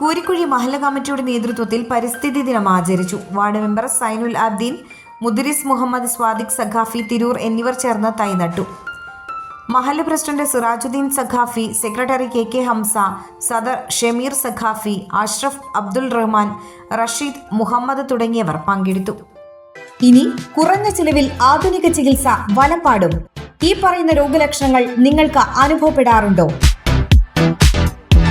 കൂരിക്കുഴി മഹല്ല കമ്മിറ്റിയുടെ നേതൃത്വത്തിൽ പരിസ്ഥിതി ദിനം ആചരിച്ചു. വാർഡ് മെമ്പർ സൈനുൽ അബ്ദീൻ മുദ്രിസ് മുഹമ്മദ് സ്വാദിഖ് സഖാഫി തിരൂർ എന്നിവർ ചേർന്ന് തൈ നട്ടു മഹല്ല president Sirajuddin Saqafi secretary K K Hamza സദർ ഷമീർ സഖാഫി അഷ്റഫ് അബ്ദുൾ റഹ്മാൻ റഷീദ് മുഹമ്മദ് തുടങ്ങിയവർ പങ്കെടുത്തു. ഇനി കുറഞ്ഞ ചിലവിൽ ആധുനിക ചികിത്സ വലപ്പാടും ഈ പറയുന്ന രോഗലക്ഷണങ്ങൾ നിങ്ങൾക്ക് അനുഭവപ്പെടാറുണ്ടോ?